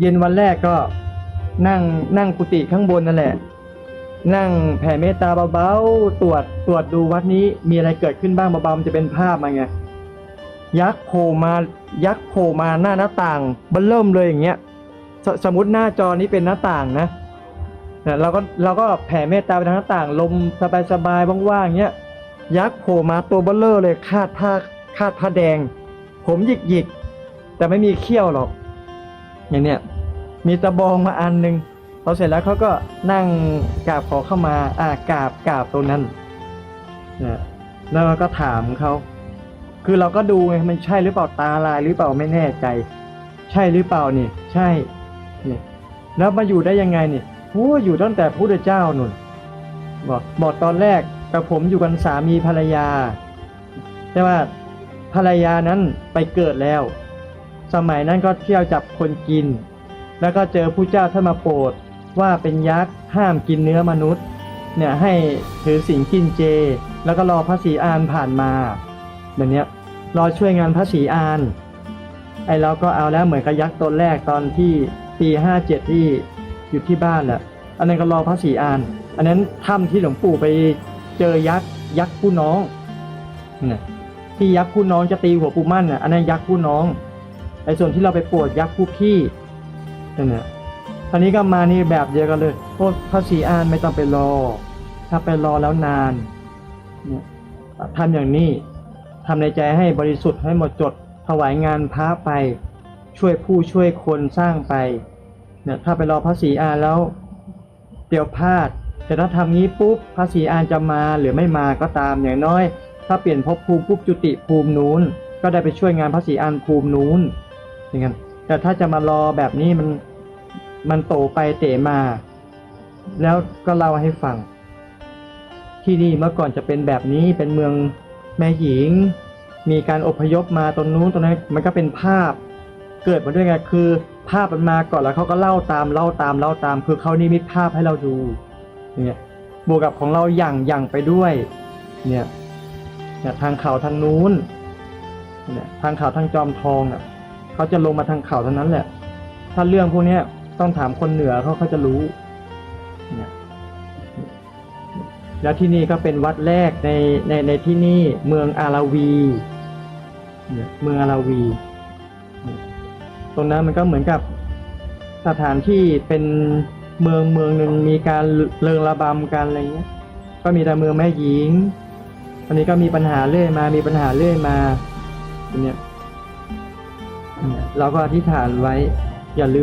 เย็นวันแรกก็นั่งนั่งกุฏิข้างบนนั่นแหละ นั่งแผ่เมตตาเบาๆตรวจตรวจดูวัดนี้มีอะไรเกิดขึ้นบ้างเบาๆมันจะเป็นภาพมาไงยักษ์โผล่มายักษ์โผล่มาหน้าหน้าต่างเบันเริ่มเลยอย่างเงี้ยสสมมติหน้าจอนี้เป็นหน้าต่างนะเนี่ยเราก็เราก็แผ่เมตตาไปทางหน้าต่าง ลมสบายๆว่างๆอย่างเงี้ยยักษ์โผล่มาตัวเบลเลอร์เลยคาดผ้าคาดผ้าแดง ผมหยิกๆแต่ไม่มีเขี้ยวหรอก อย่างเนี้ยมีตะบองมาอันหนึ่งพอเสร็จแล้วเขาก็นั่งกราบขอเข้ามาอ่ากราบกราบตรงนั้นนะแล้วเราก็ถามเขาคือเราก็ดูไงมันใช่หรือเปล่าตาลายหรือเปล่าไม่แน่ใจ ใช่หรือเปล่านี่ ใช่นี่แล้วมาอยู่ได้ยังไงนี่โอ้อยู่ตั้งแต่พระพุทธเจ้านุ่นบอกบอกตอนแรกกับผมอยู่กันสามีภรรยา แต่ว่าภรรยานั้นไปเกิดแล้ว สมัยนั้นก็เที่ยวจับคนกิน แล้วก็เจอผู้เจ้าท่านมาโปรดว่าเป็นยักษ์ห้ามกินเนื้อมนุษย์ เนี่ยให้ถือศีลกินเจ แล้วก็รอพระศรีอานผ่านมาแบบเนี้ยรอช่วยงานพระศรีอาน ไอ้เราก็เอาแล้วเหมือนกับยักษ์ตนแรกตอนที่ปีห้าเจ็ดที่อยู่ที่บ้านแหละอันนั้นก็รอพระศรีอาน อันนั้นถ้ำที่หลวงปู่ไปเจอยักษ์ยักษ์ผู้น้องเนี่ยที่ยักษ์ผู้น้องจะตีหัวปู่มั่นน่ะอันนั้นยักษ์ผู้น้อง ไอ้ส่วนที่เราไปปวดยักษ์ผู้พี่นั่นแหละตอนนี้ก็มานี่แบบเดียวกันเลยโอ้พระศรีอานไม่ต้องไปรอ ถ้าไปรอแล้วนานเนี่ยทำอย่างนี้ทำในใจให้บริสุทธิ์ให้หมดจดถวายงานพระไปช่วยผู้ช่วยคนสร้างไปเนี่ยถ้าไปรอพระศรีอานแล้วเดี๋ยวพลาดแต่ถ้าทำงี้ปุ๊บพระศรีอานจะมาหรือไม่มาก็ตามอย่างน้อย ถ้าเปลี่ยนภพภูมิปุ๊บจุติภูมินู้น ก็ได้ไปช่วยงานพระศรีอานภูมินู้น อย่างนั้นแต่ถ้าจะมารอแบบนี้มันมันโตไปเตะมา แล้วก็เล่าให้ฟัง ที่นี่เมื่อก่อนจะเป็นแบบนี้เป็นเมืองแม่หญิง มีการอพยพมาตรงนู้นตรงนั้นมันก็เป็นภาพเกิดมาด้วยไงคือ ภาพมันมาก่อนแล้วเขาก็เล่าตามเล่าตามเล่าตาม คือเขานิมิตภาพให้เราดูเนี่ยบวกกับของเราอย่างอย่างไปด้วย เนี่ยเนี่ยทางเขาทางนู้นเนี่ยทางเขาทางจอมทองอะ เขาจะลงมาทางเขาเท่านั้นแหละ ถ้าเรื่องพวกนี้ต้องถามคนเหนือเขาเขาจะรู้เนี่ยแล้วที่นี่ก็เป็นวัดแรกในในในที่นี่เมืองอาราวีเนี่ยเมืองอาราวี ตรงนั้นมันก็เหมือนกับสถานที่เป็นเมืองเมืองหนึ่งมีการเริงระบำกันอะไรเงี้ย ก็มีแต่เมืองแม่หญิงอันนี้ก็มีปัญหาเรื่อยมา มีปัญหาเรื่อยมาเนี่ย เราก็อธิษฐานไว้อย่าลืม